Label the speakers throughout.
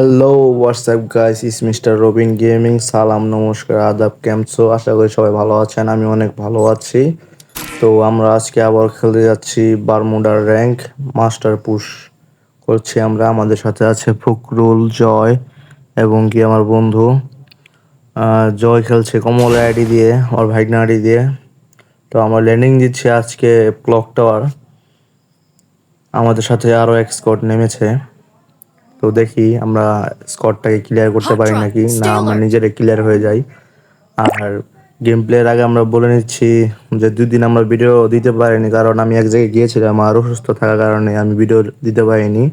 Speaker 1: Hello WhatsApp guys is mister Robin gaming সালাম নমস্কার, আদাব কেমসো আশা করি সবাই ভালো আছেন, আমি অনেক ভালো আছি। তো আমরা আজকে আবার খেলতে যাচ্ছি বারমুডার র্যাঙ্ক মাস্টার পুশ করছি আমরা। আমাদের সাথে আছে ফকরুল জয় এবং কি আমার বন্ধু। জয় খেলছে কমল আইডি দিয়ে, ওর ভাইগনা আইডি দিয়ে। তো আমরা ল্যান্ডিং দিচ্ছি আজকে ক্লক টাওয়ার আমাদের সাথে আরও এক স্কট নেমেছে। তো দেখি আমরা স্কটটাকে ক্লিয়ার করতে পারি নাকি? না আমরা নিজেরা ক্লিয়ার হয়ে যাই। আর গেম প্লের আগে আমরা বলে নিচ্ছি যে দুই দিন আমরা ভিডিও দিতে পারিনি কারণ আমি এক জায়গায় গিয়েছিলাম আর অসুস্থ থাকার কারণে আমি ভিডিও দিতে পারিনি।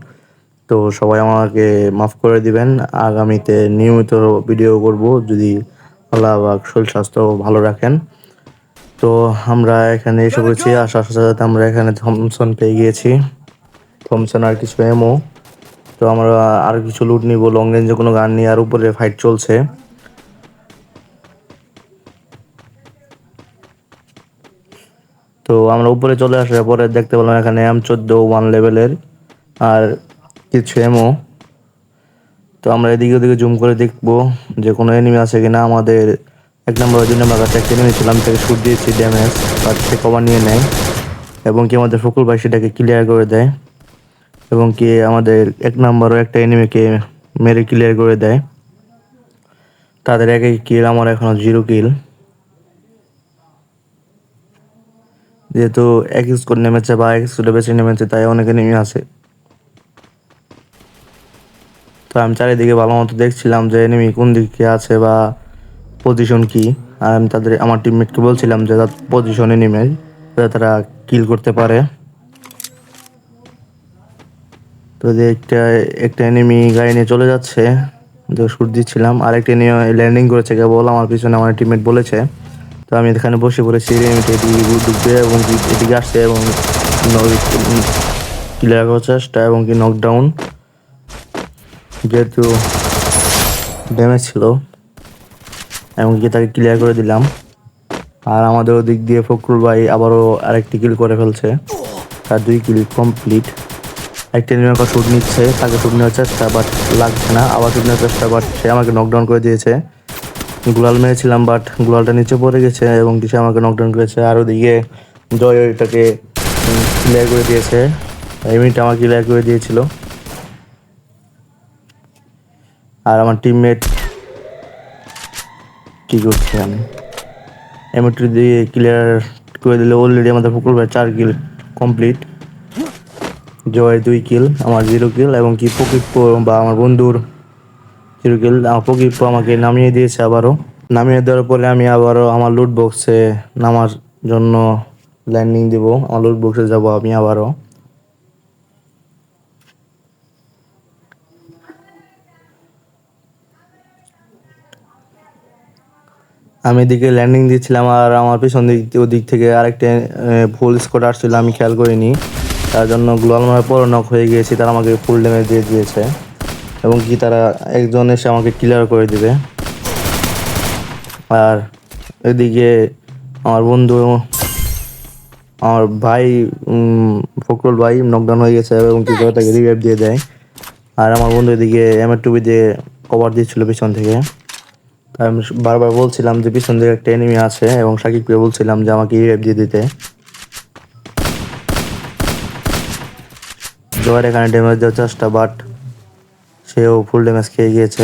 Speaker 1: তো সবাই আমাকে মাফ করে দিবেন। আগামীতে নিয়মিত ভিডিও করব যদি আল্লাহ বা শরীর স্বাস্থ্য ভালো রাখেন। তো আমরা এখানে এসে পড়েছি। আসার সাথে সাথে আমরা এখানে থমসন পেয়ে গিয়েছি। থমসন আর কিছু এমও তো আমরা আর কিছু লুট নিব লং রেঞ্জে কোনো গান নিয়ে, আর উপরে ফাইট চলছে। তো আমরা উপরে চলে আসার পরে দেখতে পেলাম এখানে এম চোদ্দ ওয়ান লেভেলের আর কিছু এমও তো আমরা এদিকে ওদিকে জুম করে দেখব যে কোনো এনিমি আছে কিনা। আমাদের এক নম্বর দুই নম্বর কাছে একটা এনিমি ছিলাম, তাকে শুট দিয়েছি ড্যামেজ বাট সে কভার নিয়ে নেয়। এবং কি আমাদের ফকুল ভাই সেটাকে ক্লিয়ার করে দেয়। এবং কি আমাদের এক নম্বরও একটা এনিমিকে মেরে ক্লিয়ার করে দেয়। তাদের এক এক কিল আমার এখনও জিরো কিল যেহেতু এক স্কোর নেমেছে বা এক স্কোরে বেশি নেমেছে, তাই অনেক এনিমি আছে। তো আমি চারিদিকে ভালো মতো দেখছিলাম যে এনিমি কোন দিকে আছে বা পজিশন কি। আর আমি তাদের, আমার টিমমেটকে বলছিলাম যে তার পজিশন এনিমি যাতে তারা কিল করতে পারে। তো যে একটা একটা এনিমি গাড়ি নিয়ে চলে যাচ্ছে, যে শুট দিচ্ছিলাম। আরেকটা এনিমি ল্যান্ডিং করেছে কেবল, আমার পিছনে আমার টিমমেট বলেছে। তো আমি এখানে বসে পড়েছি এনিমিটা এদিকে ঢুকবে এবং এদিকে আসছে এবং ক্লিয়ার চেষ্টা এবং কি নকডাউন যেহেতু ড্যামেজ ছিল, এবং কি তাকে ক্লিয়ার করে দিলাম। আর আমাদের ওদিক দিয়ে ফখরুল ভাই আবারও আরেকটি কিল করে ফেলছে। তার দুই কিল কমপ্লিট একটা নির্মাণ শুট নিচ্ছে, তাকে শুট নেওয়ার চেষ্টা বাট লাগছে না, আবার শুট নেওয়ার চেষ্টা বাট সে আমাকে নকডাউন করে দিয়েছে। গুলাল মেরেছিলাম বাট গুলালটা নিচে পড়ে গেছে এবং সে আমাকে নকডাউন করেছে, আর ওদিকে জয় ওইটাকে ক্লিয়ার করে দিয়েছে। এমনিটা আমাকে ক্লিয়ার করে দিয়েছিল। আর আমার টিমমেট কি করছে আমি? এমএটি দিয়ে ক্লিয়ার করে দিলে অলরেডি আমাদের পুকুর চার কিল কমপ্লিট জয় দুই কিল, আমার জিরো কিল এবং কি প্রকৃত বা আমার বন্ধুর জিরো কিল প্রকৃত আমাকে নামিয়ে দিয়েছে আবারও। নামিয়ে দেওয়ার পরে আমি আবারও আমার লুট বক্সে নামার জন্য ল্যান্ডিং দিব। আমার লুট বক্সে যাব আমি আবারও। আমি এদিকে ল্যান্ডিং দিচ্ছিলাম আর আমার পিছন দিক ওদিক থেকে আরেকটা ফুল স্কোর আসছিল, আমি খেয়াল করিনি। তার জন্য গ্লোয়াল পর নক হয়ে গিয়েছি তারা আমাকে ফুল ড্যামেজ দিয়ে দিয়েছে। এবং কি তারা একজন এসে আমাকে ক্লিয়ার করে দিবে। আর এদিকে আমার বন্ধু আমার ভাই উম, ফখরুল ভাই নকডাউন হয়ে গেছে এবং কি করে তাকে রিভাইভ দিয়ে দেয়। আর আমার বন্ধু এদিকে এমএর টুবি দিয়ে কভার দিচ্ছিল পিছন থেকে। আমি বারবার বলছিলাম যে পিছন থেকে একটা এনিমি আছে এবং সাকিবকে বলছিলাম যে আমাকে রিভাইভ দিয়ে দিতে। জয়ের এখানে ড্যামেজ দেওয়ার চেষ্টা বাট সেও ফুল ড্যামেজ খেয়ে গিয়েছে।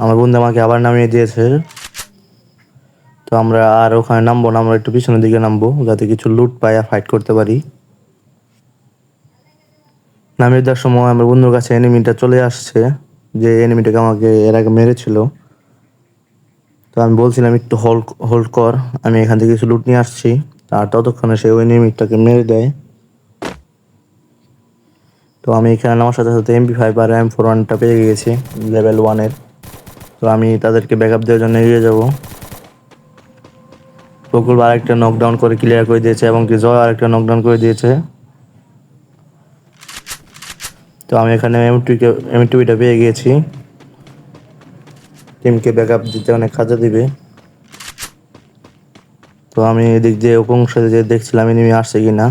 Speaker 1: আমার বন্ধু আমাকে আবার নামিয়ে দিয়েছে। তো আমরা আর ওখানে নামবো না, আমরা একটু পিছনের দিকে নামবো, যাতে কিছু লুট পাই আর ফাইট করতে পারি। নামিয়ে দেওয়ার সময় আমার বন্ধুর কাছে এনিমিটা চলে আসছে, যে এনিমিটাকে আমাকে এর আগে মেরেছিল। তো আমি বলছিলাম, একটু হোল্ড হোল্ড কর, আমি এখান থেকে কিছু লুট নিয়ে আসছি। আর ততক্ষণে সে ওই এনিমিটাকে মেরে দেয়। তো আমি এখানে নামার সাথে সাথে এমপি ফাইভ আর এম ফোর ওয়ানটা পেয়ে গিয়েছি লেভেল ওয়ানের তো আমি তাদেরকে ব্যাকআপ দেওয়ার জন্য এগিয়ে যাব। বকুল আরেকটা নকডাউন করে ক্লিয়ার করে দিয়েছে এবং কি জয় আরেকটা নকডাউন করে দিয়েছে। তো আমি এখানে এম টুকে এম টুবিটা পেয়ে গিয়েছি টিমকে ব্যাকআপ দিতে অনেক কাজে দিবে। তো আমি এদিক দিয়ে ওপং সাথে যে দেখছিলাম এনিমি আসছে কিনা।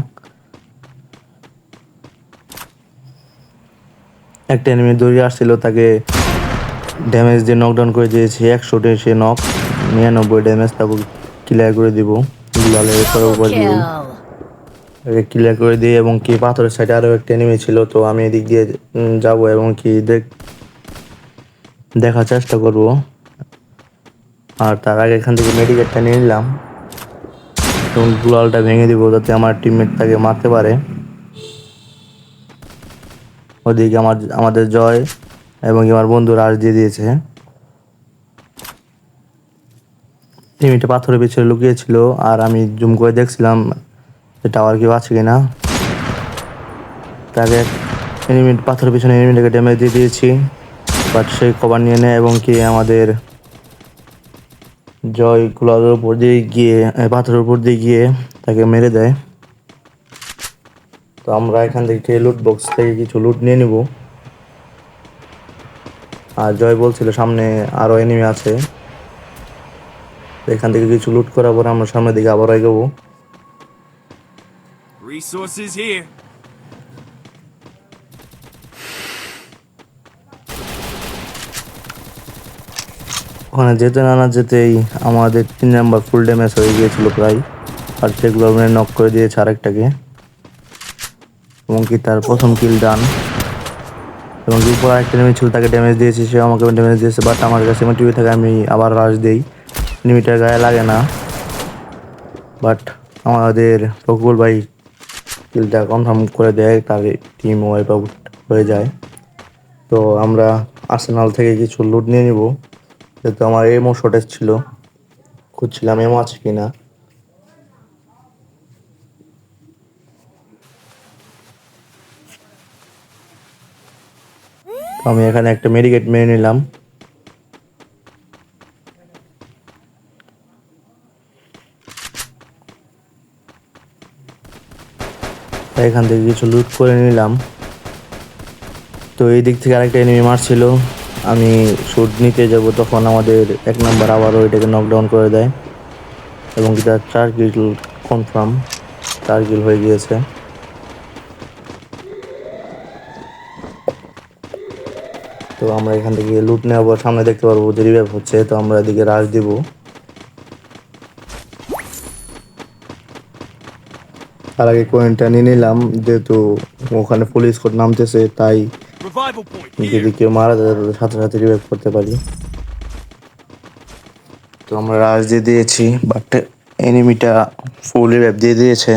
Speaker 1: একটা এনিমি দৌড়ে আসছিল তাকে ড্যামেজ দিয়ে নকডাউন করে দিয়েছি। একশোটে সে নক নিরানব্বই ড্যামেজ তারপর ক্লিয়ার করে দিব। গুলালের উপরে উপর দিব। ক্লিয়ার করে দিই এবং কি পাথরের সাইডে আরও একটা এনিমি ছিল তো আমি এদিক দিয়ে যাব এবং কি দেখ দেখার চেষ্টা করব। আর তার আগে এখান থেকে মেডিকেটটা নিয়ে নিলাম। এবং গুলালটা ভেঙে দিব যাতে আমার টিমমেট তাকে মারতে পারে। ওদিকে আমার, আমাদের জয় এবং আমার বন্ধু রাজ দিয়ে দিয়েছে। টিমিটা পাথরের পিছনে লুকিয়েছিল আর আমি জুম করে দেখছিলাম টাওয়ার কেউ আছে কিনা। তাকে এনিমি পাথরের পিছনে এনিমিটাকে ড্যামেজ দিয়ে দিয়েছি বাট সে কভার নিয়ে নেয় এবং কি আমাদের জয় গুলালের উপর দিয়ে গিয়ে, পাথরের উপর দিয়ে গিয়ে তাকে মেরে দেয়। তো আমরা এখান থেকে লুট বক্স থেকে কিছু লুট নিয়ে নিব। আর জয় বলছিল সামনে আরও এনিমি আছে। এখান থেকে কিছু লুট করার পর আমরা সামনের দিকে আবার এগোবো।
Speaker 2: Resources here.
Speaker 1: ওখানে যেতে না না যেতেই আমাদের তিন নাম্বার ফুল ড্যামেজ হয়ে গিয়েছিল প্রায়। আর সেগুলো নক করে দিয়েছে আরেকটাকে। এবং কি তার প্রথম কিল ডান এবং কি উপর আরেকটা নেমে ছিল, তাকে ড্যামেজ দিয়েছি সে আমাকে ড্যামেজ দিয়েছে বাট আমার কাছে টিভি থেকে, আমি আবার রাশ দিই। নিমিটার গায়ে লাগে না। বাট আমাদের ফকুল ভাই কিলটা কনফার্ম করে দেয়, তার টিম ওয়াইপ আউট হয়ে যায়। তো আমরা আর্সেনাল থেকে কিছু লুট নিয়ে নিব। যেহেতু আমার এমও শর্টেজ ছিল, খুঁজছিলাম এমও আছে কিনা। তো আমি এখানে একটা মেডিকেট মেরে নিলাম। এখান থেকে কিছু লুট করে নিলাম। তো এই দিক থেকে আরেকটা এনিমি মারছিল। আমি শুট নিতে যাব তখন আমাদের এক নাম্বার আবারও এটাকে নকডাউন করে দেয়। এবং তার চার কিল কনফার্ম চার কিল হয়ে গিয়েছে। তো আমরা এখান থেকে লুট নেওয়ার পর সামনে দেখতে পারব যে রিভাইভ হচ্ছে তো আমরা এদিকে রাশ দিব। তার আগে কয়েনটা নিয়ে নিলাম যেহেতু ওখানে পুলিশ কোড নামতেছে তাই যদি কেউ মারা যায় সাথে সাথে রিভাইভ করতে পারি। তো আমরা রাজ দিয়ে দিয়েছি বাট এনিমিটা ফুল রিভাইভ দিয়ে দিয়েছে।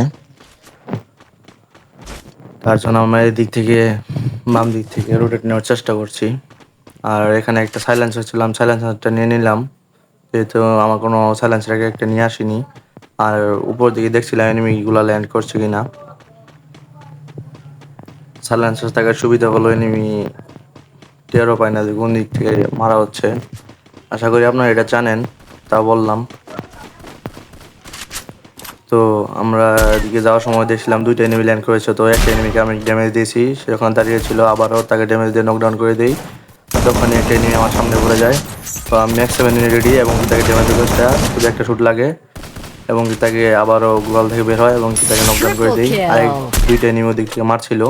Speaker 1: তার জন্য আমরা এদিক থেকে বাম দিক থেকে রোটেট নেওয়ার চেষ্টা করছি। আর এখানে একটা সাইলেন্সার ছিলাম সাইলেন্সারটা নিয়ে নিলাম। যেহেতু আমার কোনো সাইলেন্সার আগে একটা নিয়ে আসিনি। আর উপর দিকে দেখছিলাম এনিমিগুলো ল্যান্ড করছে কি না সাইলেন্সার থাকার সুবিধা হলো এনিমি টেরও পায় না যে কোন দিক থেকে মারা হচ্ছে। আশা করি আপনারা এটা জানেন, তা বললাম। তো আমরা এদিকে যাওয়ার সময় দেখছিলাম দুইটা এনিমি ল্যান্ড করেছে, তো একটা এনিমিকে আমি ড্যামেজ দিয়েছি সে ওখানে দাঁড়িয়ে ছিল, আবারও তাকে ড্যামেজ দিয়ে নকডাউন করে দিই। তখনই একটা এনিমি আমার সামনে পড়ে যায়। তো আমি ম্যাক্স সেভেন নিয়ে রেডি এবং তাকে ড্যামেজ দিতে শুধু একটা শুট লাগে এবং তাকে আবারও গোয়াল থেকে বের হয় এবং তাকে নকডাউন করে দিই আর দুইটা এনিমি ওদিক থেকে মারছিল।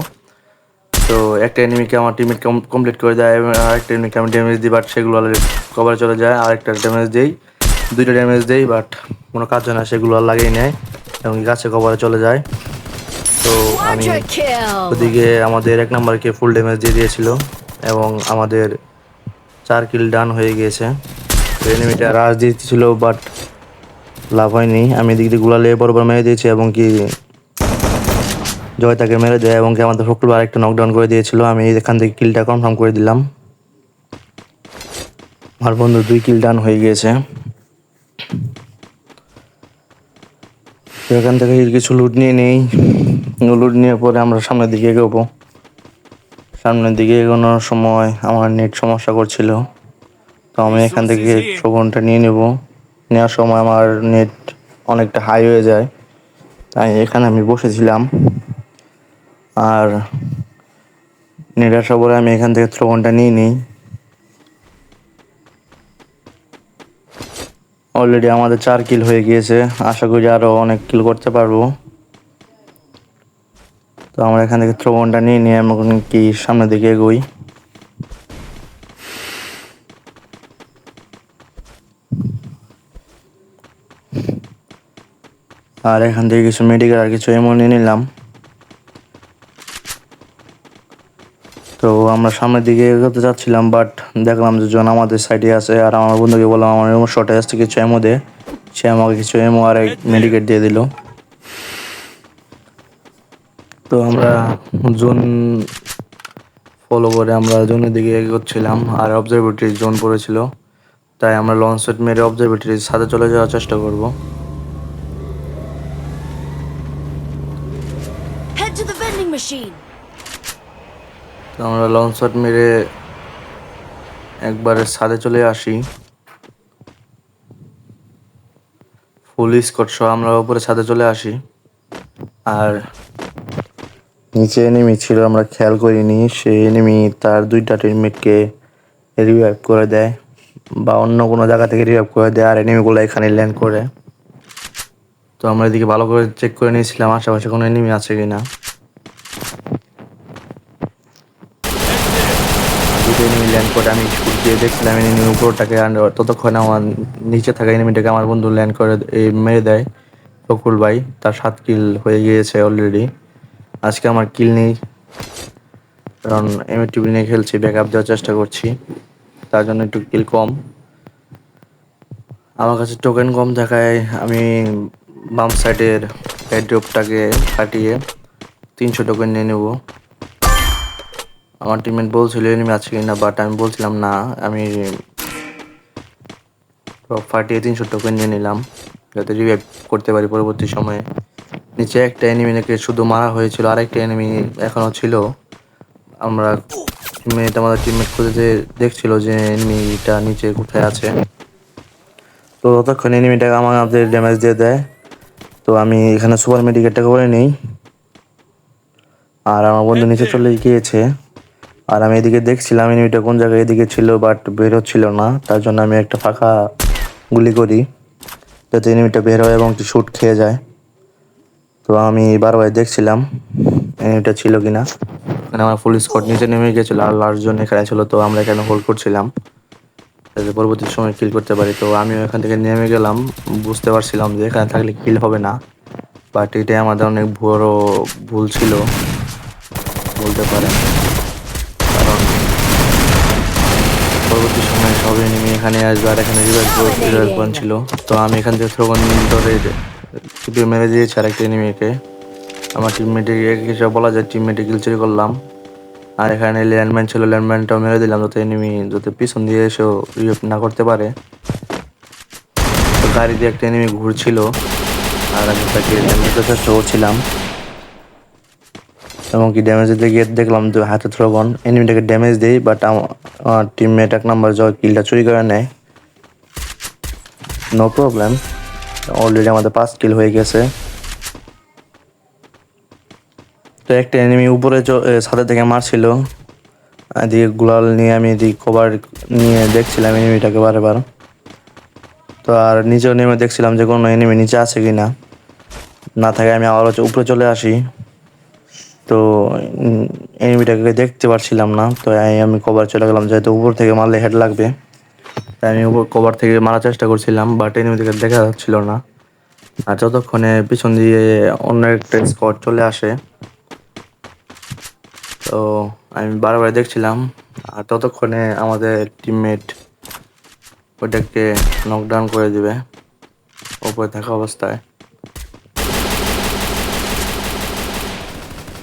Speaker 1: তো একটা এনিমিকে আমার টিমমেট কমপ্লিট করে দেয় এবং আরেকটা এনিমিকে আমি ড্যামেজ দিই বাট সেগুলো কভারে চলে যায়। আরেকটা ড্যামেজ দিই দুইটা ড্যামেজ দেই বাট কোনো কাজ হয় না সেগুলো আর লাগিয়ে নেয় এবং গাছে কভারে চলে যায়। তো আমি ওদিকে আমাদের এক নাম্বারকে ফুল ড্যামেজ দিয়ে দিয়েছিল। এবং আমাদের চার কিল ডান হয়ে গিয়েছে। এনিমিটা রাশ দিয়েছিল বাট লাভ হয়নি। আমি এদিক দিয়ে গুলালে বরাবর মেরে দিয়েছি এবং কি জয় তাকে মেরে দেয় এবং কি আমাদের ফকরুল আরেকটা নকডাউন করে দিয়েছিল। আমি এখান থেকে কিলটা কনফার্ম করে দিলাম। আমার বন্ধু, দুই কিল ডান হয়ে গিয়েছে। এখান থেকে কিছু লুট নিয়ে নেই। লুট নিয়ে পরে আমরা সামনের দিকে এগোবো। সামনের দিকে এগোনোর সময় আমার নেট সমস্যা করছিল। তো আমি এখান থেকে শোভনটা নিয়ে নেব। নেওয়ার সময় আমার নেট অনেকটা হাই হয়ে যায়। তাই এখানে আমি বসেছিলাম। আর নেট আসার পরে আমি এখান থেকে থ্রোবনটা নিয়ে নিই। অলরেডি আমাদের চার কিল হয়ে গিয়েছে। আশা করি আরও অনেক কিল করতে পারব। তো আমরা এখান থেকে ত্রবণটা নিয়ে নিয়ে আমরা কি সামনের দিকে এগোই? আর এখান থেকে কিছু মেডিকেল আর কিছু এমন নিয়ে নিলাম। তো আমরা সামনের দিকে এগোতে যাচ্ছিলাম বাট দেখলাম যে জন আমাদের সাইডে আছে আর আমার বন্ধুকে বললাম, আমার এমন শর্টে আসছে কিছু এমো দে। সে আমাকে কিছু এমো আর এক মেডিকেট দিয়ে দিল। তো আমরা জোন ফলো করে আমরা জোনের দিকে এগোচ্ছিলাম আর অবজারভেটরি জোন পড়েছিল। তাই আমরা লঞ্চ সেট মেরে অবজারভেটরির সাথে চলে যাওয়ার চেষ্টা করব. তো আমরা লঞ্চ শট মেরে একবারে ছাদে চলে আসি। ফুল স্কট সহ আমরা উপরে ছাদে চলে আসি। আর নিচে এনিমি ছিল, আমরা খেয়াল করিনি। সে এনিমি তার দুইটা টিমমেটকে রিভাইভ করে দেয় বা অন্য কোনো জায়গা থেকে রিভাইভ করে দেয়, আর এনিমিগুলো এখানে ল্যান্ড করে। তো আমরা এদিকে ভালো করে চেক করে নিয়েছিলাম, আশেপাশে কোনো এনিমি আছে কিনা। দুটো এনিমি ল্যান্ড করে, আমি শুট দিয়ে দেখছিলাম এনিমি উপরটাকে ততক্ষণে আমার নিচে থাকা এনিমিটাকে আমার বন্ধু ল্যান্ড করে মেরে দেয়। ফকুল ভাই, তার সাত কিল হয়ে গিয়েছে অলরেডি আজকে আমার কিল নেই। কারণ এমএ টিভি নিয়ে খেলছি ব্যাক আপ দেওয়ার চেষ্টা করছি। তার জন্য একটু কিল কম। আমার কাছে টোকেন কম থাকায় আমি বাম সাইডের হেড্রপটাকে কাটিয়ে তিনশো টোকেন নিয়ে নেব। আমার টিমমেট বলছিল এনিমি আছে কিনা? বাট আমি বলছিলাম, না। আমি ফাটিয়ে তিনশো টোকেন নিয়ে নিলাম। যাতে রিভাইভ করতে পারি পরবর্তী সময়ে। নিচে একটা এনিমিকে শুধু মারা হয়েছিল, আরেকটা এনিমি এখনও ছিল। আমরা টিমমেট আমাদের টিমমেট খুঁজে দেখছিল যে এনিমিটা নিচে কোথায় আছে। তো ততক্ষণ এনিমিটাকে আমাদের ড্যামেজ দিয়ে দেয়। তো আমি এখানে সুপার মেডিকেটটা করে নিই। আর আমার বন্ধু নিচে চলে গিয়েছে। আর আমি এদিকে দেখছিলাম এনিমিটা কোন জায়গায় এদিকে ছিল বাট বের হচ্ছিল না। তার জন্য আমি একটা ফাঁকা গুলি করি, যাতে এনিমিটা বের হয় এবং একটু শুট খেয়ে যায়। তো আমি বারবার দেখছিলাম এটা ছিল কিনা। এখানে আমার ফুল স্কট নিচে নেমে গেছিল আর লাস্ট জন এখানে ছিল তো আমরা এখানে হোল্ড করছিলাম? যাতে পরবর্তী সময় কিল করতে পারি। তো আমিও এখান থেকে নেমে গেলাম বুঝতে পারছিলাম যে এখানে থাকলে কিল হবে না। বাট এটাই আমাদের অনেক বড় ভুল ছিল বলতে পারেন। কারণ পরবর্তী সময়ে সব এনিমি এখানে আসবে আর এখানে রিভাইভ পয়েন্ট ছিল। তো আমি এখান থেকে থ্রোগন ধরে ছুটি মেরে দিয়েছি আর একটা এনিমিকে আমার টিমমেটে কিছু বলা যায়? টিমমেটে কিল চুরি করলাম। আর এখানে ল্যান্ডম্যান ছিল ল্যান্ডম্যানটাও মেরে দিলাম, যাতে এনিমি যাতে পিছন দিয়ে এসেও রিভাইভ না করতে পারে। গাড়ি দিয়ে একটা এনিমি ঘুরছিল। আর আমি তাকে ড্যামেজ চেষ্টা করছিলাম। এবং কি ড্যামেজ দিতে গিয়ে দেখলাম তো হাতে থ্রোগন এনিমিটাকে ড্যামেজ দেই বাট আমার টিমমেট এক নাম্বার জয় কিলটা চুরি করে নেয়। নো প্রবলেম অলরেডি আমাদের পাঁচ কিল হয়ে গেছে। তো একটা এনিমি উপরে ছাদের থেকে মারছিল। এদিকে গুলাল নিয়ে আমি এদিকে কভার নিয়ে দেখছিলাম এনিমিটাকে বারবার। তো আর নিচেও নেমে দেখছিলাম যে কোনো এনিমি নিচে আছে কি না না থাকে আমি আবার হচ্ছে উপরে চলে আসি। তো এনিমিটাকে দেখতে পারছিলাম না। তো আমি কভার চলে গেলাম, যেহেতু উপর থেকে মারলে হেড লাগবে। আমি উপর কভার থেকে মারার চেষ্টা করছিলাম বাট এনিমি থেকে দেখা যাচ্ছিল না। আর যতক্ষণে পিছন দিয়ে অন্য একটা স্কট চলে আসে, তো আমি বারবার দেখছিলাম, আর ততক্ষণে আমাদের টিমমেট ওটাকে নকডাউন করে দিবে, ওপরে থাকা অবস্থায়।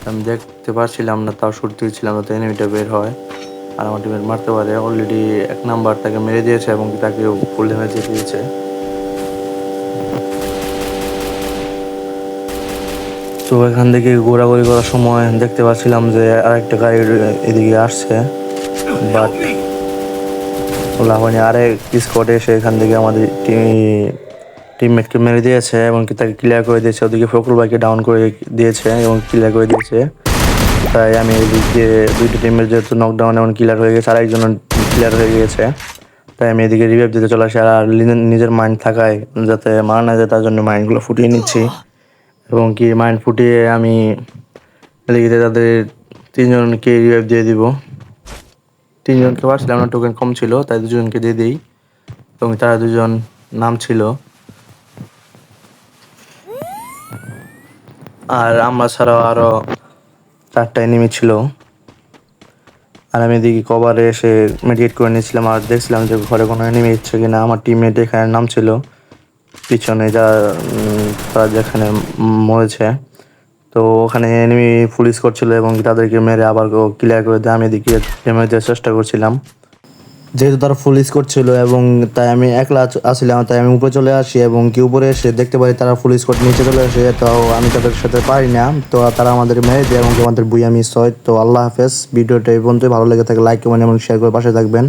Speaker 1: আমি দেখতে পারছিলাম না, তাও শুট দিয়েছিলাম যাতে এনিমিটা বের হয়। আর আমার টিমের মারতে পারে। অলরেডি এক নাম্বার তাকে মেরে দিয়েছে এবং তাকে ফুল ড্যামেজ দিয়ে দিয়েছে। তো এখান থেকে ঘোরাঘুরি করার সময় দেখতে পাচ্ছিলাম যে আরেকটা গাড়ি এদিকে আসছে। বাট লাভানি আরেক স্কটে এসে এখান থেকে আমাদের টিম টিমমেটকে মেরে দিয়েছে এবং তাকে ক্লিয়ার করে দিয়েছে। ওদিকে ফকরুল ভাইকে ডাউন করে দিয়েছে এবং ক্লিয়ার করে দিয়েছে। তাই আমি এদিকে দুইটা টিমের যেহেতু নকডাউন এমন ক্লিয়ার হয়ে গেছে, আরেকজন ক্লিয়ার হয়ে গিয়েছে তাই আমি এদিকে রিভাইভ দিতে চলে আসি, আর নিজের- মাইন্ড থাকায় যাতে মারা না যায়, তার জন্য মাইন্ডগুলো ফুটিয়ে নিচ্ছি। এবং কি মাইন্ড ফুটিয়ে আমি এদিকে তাদের তিনজনকে রিভাইভ দিয়ে দিব। তিনজনকে পারছিলাম না টোকেন কম ছিল, তাই দুজনকে দিয়ে দিই। এবং তারা দুজন নাম ছিল। আর আমরা ছাড়াও আরও চারটা এনিমি ছিল। আর আমি এদিকে কভারে এসে মেডিকেট করে নিয়েছিলাম আর দেখছিলাম যে ঘরে কোনো এনিমি ইচ্ছে কিনা। আমার টিমমেট এখানে নাম ছিল। পিছনে যা তারা যেখানে মরেছে। তো ওখানে এনিমি পুলিশ করছিল এবং তাদেরকে মেরে আবার ক্লিয়ার করে দিয়ে। আমি এদিকে দেওয়ার চেষ্টা করছিলাম। যেহেতু তারা ফুল স্কোর ছিল এবং তাই আমি একলা আসছিলাম তাই আমি উপরে চলে আসি এবং কি উপরে এসে দেখতে পাই তারা ফুল স্কোর নিচে চলে আসে, তো আমি তাদের সাথে পারি না। তো তারা আমাদের মেরে দেয় এবং আমাদের বুয়া মিস হয়। তো আল্লাহ হাফেজ। ভিডিওটা এই পর্যন্তই। ভালো লেগে থাকে লাইক কমেন্ট এবং শেয়ার করে পাশে থাকবেন।